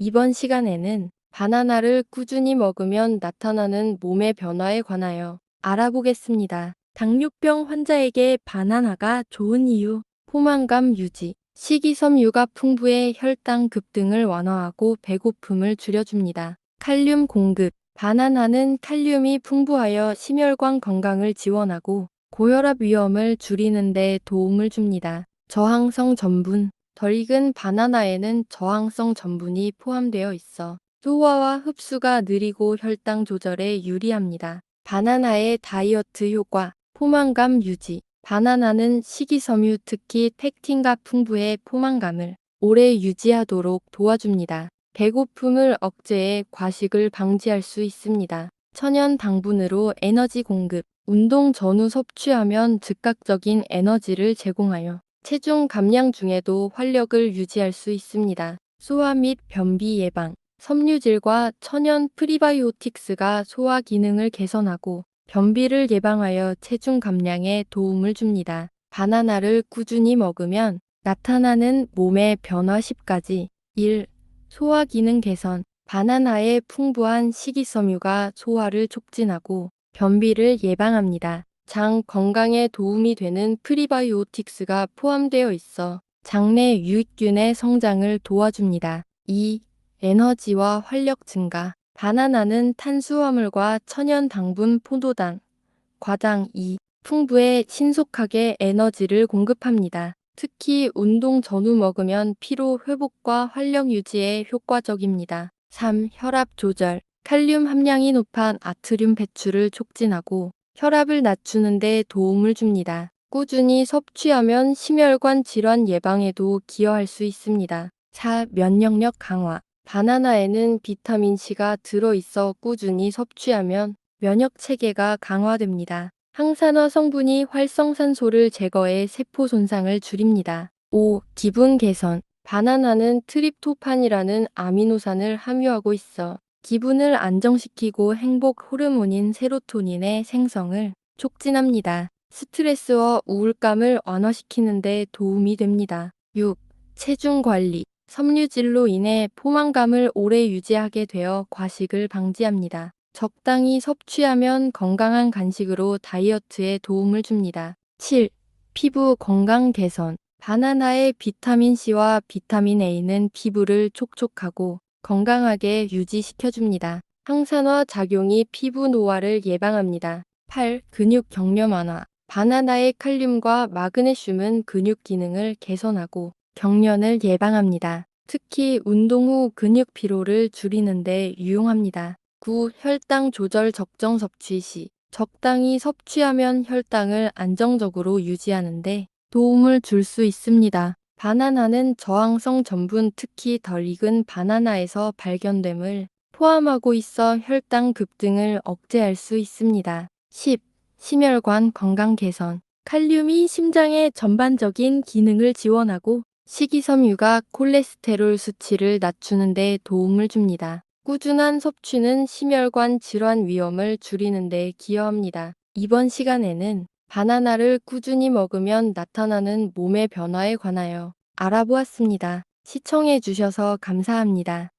이번 시간에는 바나나를 꾸준히 먹으면 나타나는 몸의 변화에 관하여 알아보겠습니다. 당뇨병 환자에게 바나나가 좋은 이유, 포만감 유지, 식이섬유가 풍부해 혈당 급등을 완화하고 배고픔을 줄여줍니다. 칼륨 공급, 바나나는 칼륨이 풍부하여 심혈관 건강을 지원하고 고혈압 위험을 줄이는 데 도움을 줍니다. 저항성 전분, 덜 익은 바나나에는 저항성 전분이 포함되어 있어 소화와 흡수가 느리고 혈당 조절에 유리합니다. 바나나의 다이어트 효과, 포만감 유지. 바나나는 식이섬유 특히 팩틴과 풍부해 포만감을 오래 유지하도록 도와줍니다. 배고픔을 억제해 과식을 방지할 수 있습니다. 천연 당분으로 에너지 공급, 운동 전후 섭취하면 즉각적인 에너지를 제공하여 체중 감량 중에도 활력을 유지할 수 있습니다. 소화 및 변비 예방, 섬유질과 천연 프리바이오틱스가 소화 기능을 개선하고 변비를 예방하여 체중 감량에 도움을 줍니다. 바나나를 꾸준히 먹으면 나타나는 몸의 변화 10가지 1. 소화 기능 개선 바나나의 풍부한 식이섬유가 소화를 촉진하고 변비를 예방합니다. 장 건강에 도움이 되는 프리바이오틱스가 포함되어 있어 장내 유익균의 성장을 도와줍니다. 2. 에너지와 활력 증가 바나나는 탄수화물과 천연 당분 포도당, 과당 2 풍부해 신속하게 에너지를 공급합니다. 특히 운동 전후 먹으면 피로 회복과 활력 유지에 효과적입니다. 3. 혈압 조절 칼륨 함량이 높은 아트륨 배출을 촉진하고 혈압을 낮추는 데 도움을 줍니다. 꾸준히 섭취하면 심혈관 질환 예방에도 기여할 수 있습니다. 4. 면역력 강화 바나나에는 비타민C가 들어있어 꾸준히 섭취하면 면역 체계가 강화됩니다. 항산화 성분이 활성산소를 제거해 세포 손상을 줄입니다. 5. 기분 개선 바나나는 트립토판이라는 아미노산을 함유하고 있어 기분을 안정시키고 행복 호르몬인 세로토닌의 생성을 촉진합니다. 스트레스와 우울감을 완화시키는 데 도움이 됩니다. 6. 체중 관리 섬유질로 인해 포만감을 오래 유지하게 되어 과식을 방지합니다. 적당히 섭취하면 건강한 간식으로 다이어트에 도움을 줍니다. 7. 피부 건강 개선 바나나의 비타민C와 비타민 A는 피부를 촉촉하고 건강하게 유지시켜줍니다. 항산화 작용이 피부 노화를 예방합니다. 8. 근육 경련 완화 바나나의 칼륨과 마그네슘은 근육 기능을 개선하고 경련을 예방합니다. 특히 운동 후 근육 피로를 줄이는 데 유용합니다. 9. 혈당 조절 적정 섭취 시 적당히 섭취하면 혈당을 안정적으로 유지하는 데 도움을 줄 수 있습니다. 바나나는 저항성 전분 특히 덜 익은 바나나에서 발견됨을 포함하고 있어 혈당 급등을 억제할 수 있습니다. 10. 심혈관 건강 개선 칼륨이 심장의 전반적인 기능을 지원하고 식이섬유가 콜레스테롤 수치를 낮추는 데 도움을 줍니다. 꾸준한 섭취는 심혈관 질환 위험을 줄이는 데 기여합니다. 이번 시간에는 바나나를 꾸준히 먹으면 나타나는 몸의 변화에 관하여 알아보았습니다. 시청해 주셔서 감사합니다.